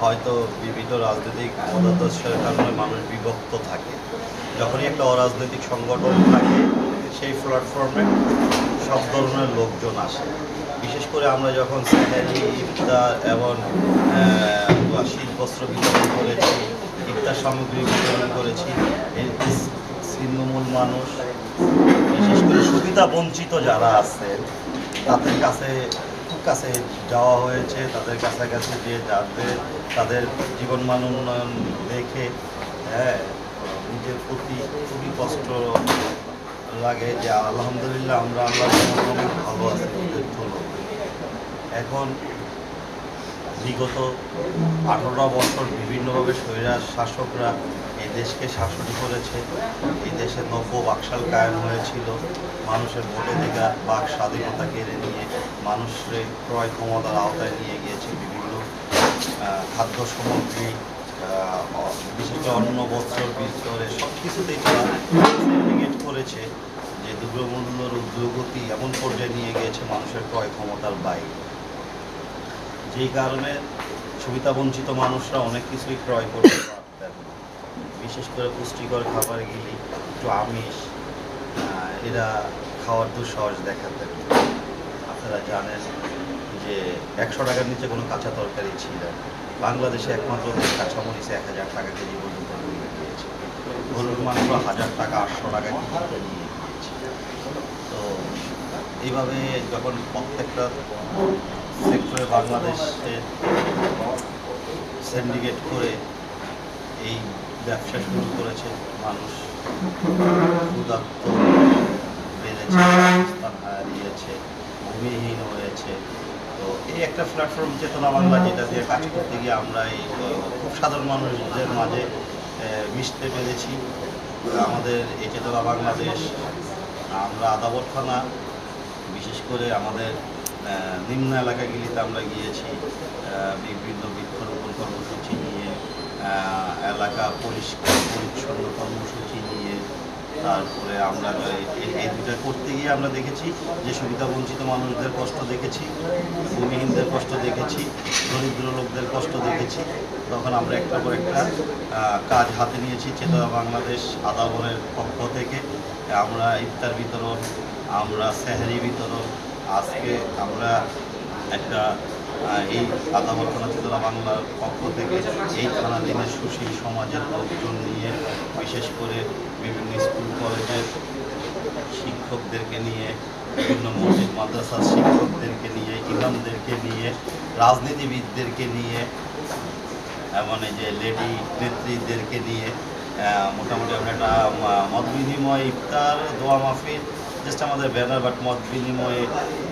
হয়তো বিভিন্ন রাজনৈতিক মতাদর্শের কারণে মানুষ বিভক্ত থাকে। যখনই একটা অরাজনৈতিক সংগঠন থাকে, সেই প্ল্যাটফর্মে সব ধরনের লোকজন আসে। বিশেষ করে আমরা যখন স্যালারি ইফতার এবং শীত বস্ত্র বিতরণ করেছি, ইফতার সামগ্রী বিতরণ করেছি ছিন্নমূল মানুষ, বিশেষ করে সুবিধা বঞ্চিত যারা আছেন, তাদের কাছে কাছে যাওয়া হয়েছে, তাদের কাছাকাছি যে যাদের তাদের জীবনমান উন্নয়ন দেখে হ্যাঁ নিজের প্রতি খুবই কষ্ট লাগে যে আলহামদুলিল্লাহ আমরা আল্লাহ ভালো আছি এখন বিগত আঠারো বছর বিভিন্নভাবে স্বৈরাজ শাসকরা দেশকে শাসন করেছে, এই দেশে নব্য বাকশাল কায়েম হয়েছিল মানুষের ভোটাধিকার বাক স্বাধীনতা কেড়ে নিয়ে মানুষের ক্রয় ক্ষমতার আওতায় নিয়ে গিয়েছে বিভিন্ন খাদ্য সামগ্রী বিশেষ করে অন্য বস্ত্র বিস্তরে সব কিছুতেই তারা করেছে যে দ্রব্যমূল্যের উদ্যোগতি এমন পর্যায়ে নিয়ে গিয়েছে মানুষের ক্রয় ক্ষমতার বাইরে যেই কারণে সুবিধাবঞ্চিত মানুষরা অনেক কিছুই ক্রয় করতে। বিশেষ করে পুষ্টিকর খাবারগুলি একটু আমিষ এরা খাওয়ার দুঃসাহস দেখাতেন আপনারা জানেন যে একশো টাকার নিচে কোনো কাঁচা তরকারি ছিল বাংলাদেশে একমাত্র কাঁচামরিচে এক হাজার টাকা কেজি পর্যন্ত গরুর মাংস হাজার টাকা, আটশো টাকা নিয়ে তো এইভাবে যখন প্রত্যেকটা সেক্টরে বাংলাদেশে সিন্ডিকেট করে এই ব্যবসা শুরু করেছে মানুষ। ক্ষুধার্ত বেড়েছে হারিয়েছে, ভূমিহীন হয়েছে। তো এই একটা প্ল্যাটফর্ম চেতনা বাংলা যেটা দিয়ে কাজ করতে গিয়ে আমরা এই খুব সাধারণ মানুষদের মাঝে মিশতে পেরেছি। আমাদের এই চেতনা বাংলাদেশ আমরা আদাবর থানা বিশেষ করে আমাদের নিম্ন এলাকাগুলিতে আমরা গিয়েছি বিভিন্ন বৃক্ষরোপণ কর্মসূচি নিয়ে এলাকা পরিষ্কার পরিচ্ছন্ন কর্মসূচি নিয়ে তারপরে আমরা এই- দুটা করতে গিয়ে আমরা দেখেছি যে সুবিধা বঞ্চিত মানুষদের কষ্ট দেখেছি, ভূমিহীনদের কষ্ট দেখেছি, দরিদ্র লোকদের কষ্ট দেখেছি। তখন আমরা একটা পর একটা কাজ হাতে নিয়েছি চেতনা বাংলাদেশ আদাবরের পক্ষ থেকে। আমরা ইফতার বিতরণ, আমরা সেহারি বিতরণ, আজকে আমরা একটা এই আদাবর থানা চেতনা বাংলার পক্ষ থেকে এই থানা দিনের সুশীল সমাজের লোকজন নিয়ে, বিশেষ করে বিভিন্ন স্কুল, কলেজের শিক্ষকদেরকে নিয়ে, বিভিন্ন মসজিদ, মাদ্রাসার শিক্ষকদেরকে নিয়ে, ইমামদেরকে নিয়ে, রাজনীতিবিদদেরকে নিয়ে এই যে লেডি নেত্রীদেরকে নিয়ে মোটামুটি আমরা একটা মত বিনিময় ইফতার, দোয়া মাহফিল জাস্ট আমাদের ব্যানার বাট মত বিনিময়ে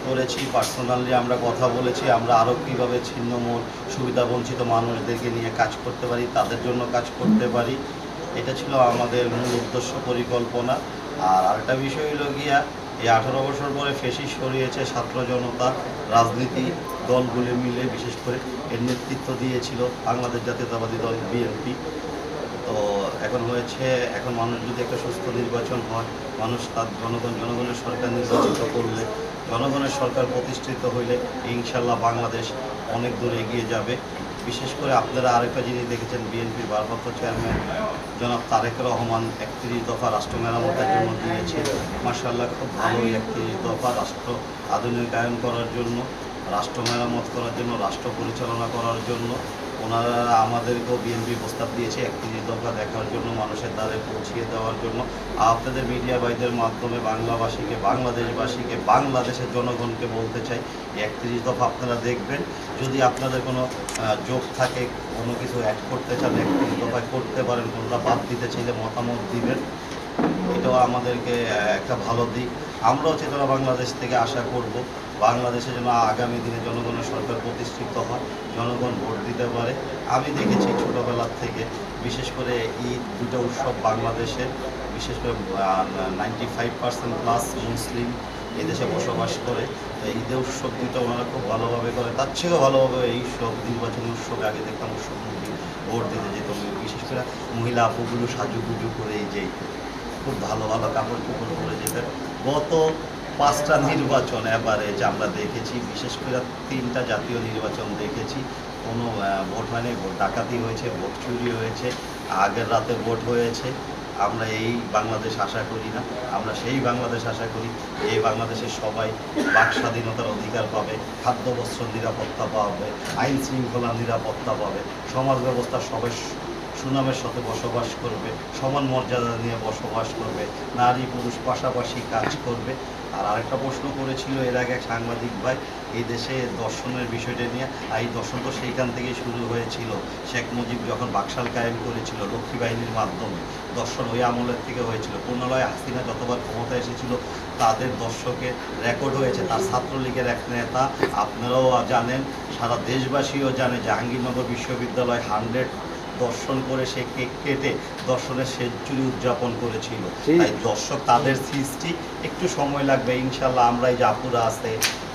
করেছি। পার্সোনালি আমরা কথা বলেছি, আমরা আরও কীভাবে ছিন্নমূল, সুবিধা বঞ্চিত মানুষদেরকে নিয়ে কাজ করতে পারি, তাদের জন্য কাজ করতে পারি, এটা ছিল আমাদের মূল উদ্দেশ্য, পরিকল্পনা। আর আরেকটা বিষয় হলো গিয়া, এই আঠারো বছর পরে ফেসি সরিয়েছে ছাত্র জনতা, রাজনীতি দলগুলি মিলে বিশেষ করে এর নেতৃত্ব দিয়েছিল বাংলাদেশ জাতীয়তাবাদী দল বিএনপি। তো এখন হয়েছে, এখন মানুষ যদি একটা সুস্থ নির্বাচন হয়, মানুষ তার জনগণ, জনগণের সরকার নির্বাচিত করলে, জনগণের সরকার প্রতিষ্ঠিত হইলে ইনশাল্লাহ বাংলাদেশ অনেক দূর এগিয়ে যাবে। বিশেষ করে আপনারা আরেকটা জিনিস দেখেছেন, বিএনপির ভারপ্রাপ্ত চেয়ারম্যান জনাব তারেক রহমান একত্রিশ দফা রাষ্ট্র মেরামতের জন্য দিয়েছে। মার্শাল্লাহ খুব ভালোই একত্রিশ দফা রাষ্ট্র আধুনিকায়ন করার জন্য, রাষ্ট্র মেরামত করার জন্য, রাষ্ট্র পরিচালনা করার জন্য। ওনারা আমাদেরকেও বিএনপি প্রস্তাব দিয়েছে একত্রিশ দফা দেখার জন্য, মানুষের দ্বারে পৌঁছিয়ে দেওয়ার জন্য। আপনাদের মিডিয়া ভাইদের মাধ্যমে বাংলাভাষীকে বাংলাদেশবাসীকে, বাংলাদেশের জনগণকে বলতে চাই একত্রিশ দফা আপনারা দেখবেন। যদি আপনাদের কোনো যোগ থাকে, কোনো কিছু অ্যাড করতে চান, একত্রিশ দফায় করতে পারেন কোনোটা বাদ দিতে চাইলে মতামত দিবেন। এটাও আমাদেরকে একটা ভালো দিক। আমরাও চেতনা বাংলাদেশ থেকে আশা করব, বাংলাদেশে যেন আগামী দিনে জনগণের সরকার প্রতিষ্ঠিত হয়, জনগণ ভোট দিতে পারে। আমি দেখেছি ছোটোবেলার থেকে, বিশেষ করে ঈদ, দুটো উৎসব বাংলাদেশে বিশেষ করে নাইনটি ফাইভ পার্সেন্ট প্লাস মুসলিম এদেশে বসবাস করে। তো ঈদের উৎসব দুটো ওনারা খুব ভালোভাবে করে। তার থেকেও ভালোভাবে এই সব নির্বাচনী উৎসব আগে দেখতাম উৎসব ভোট দিতে যেত। বিশেষ করে মহিলা আপুগুলো সাজুগুজু করে এই যে খুব ভালো ভালো কাপড় চোপড় পরে যেতেন। গত পাঁচটা নির্বাচন এবারে যে আমরা দেখেছি, বিশেষ করে তিনটা জাতীয় নির্বাচন দেখেছি। কোনো ভোট হয়নি ভোট ডাকাতি হয়েছে, ভোট চুরি হয়েছে, আগের রাতে ভোট হয়েছে। আমরা এই বাংলাদেশ আশা করি না। আমরা সেই বাংলাদেশ আশা করি, এই বাংলাদেশের সবাই বাক স্বাধীনতার অধিকার পাবে খাদ্য বস্ত্র নিরাপত্তা পাবে, আইন শৃঙ্খলা নিরাপত্তা পাবে, সমাজ ব্যবস্থা সবাই সুনামের সাথে বসবাস করবে, সমান মর্যাদা নিয়ে বসবাস করবে, নারী পুরুষ পাশাপাশি কাজ করবে। আর আরেকটা প্রশ্ন করেছিল এর আগে এক সাংবাদিক ভাই, এই দেশে দর্শনের বিষয়টা নিয়ে, আর এই দর্শন তো সেইখান থেকে শুরু হয়েছিল। শেখ মুজিব যখন বাকশাল কায়েম করেছিল লক্ষ্মী বাহিনীর মাধ্যমে, দর্শন ওই আমলের থেকে হয়েছিল। পুনরায় হাসিনা যতবার ক্ষমতা এসেছিল, তাদের দর্শকের রেকর্ড হয়েছে। তার ছাত্রলীগের এক নেতা, আপনারাও জানেন, সারা দেশবাসীও জানে জাহাঙ্গীরনগর বিশ্ববিদ্যালয় হান্ড্রেড দর্শন করে সে কেক কেটে দর্শনের সেঞ্চুরি উদযাপন করেছিল। তাই দর্শক তাদের সৃষ্টি একটু সময় লাগবে ইনশাল্লাহ আমরা এই যে আপুরা আছে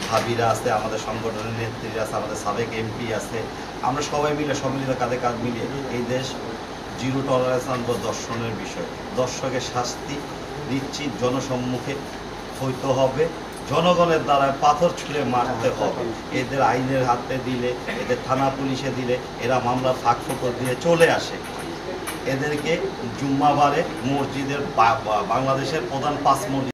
ভাবিরা আছে আমাদের সংগঠনের নেত্রীরা আছে আমাদের সাবেক এমপি আছে আমরা সবাই মিলে সম্মিলিত কাঁধে কাঁধ মিলিয়ে এই দেশ জিরো টলারেন্স আনব দর্শনের বিষয়। দর্শকের শাস্তি নিশ্চিত জনসম্মুখে হইতে হবে। জনগণের দ্বারা পাথর ছুঁড়ে মারতে হবে। এদের আইনের হাতে দিলে, এদের থানা পুলিশে দিলে, এরা মামলা ফাঁক দিয়ে চলে আসে। এদেরকে জুম্মাবারে মসজিদের বাংলাদেশের প্রধান পাঁচ মসজিদ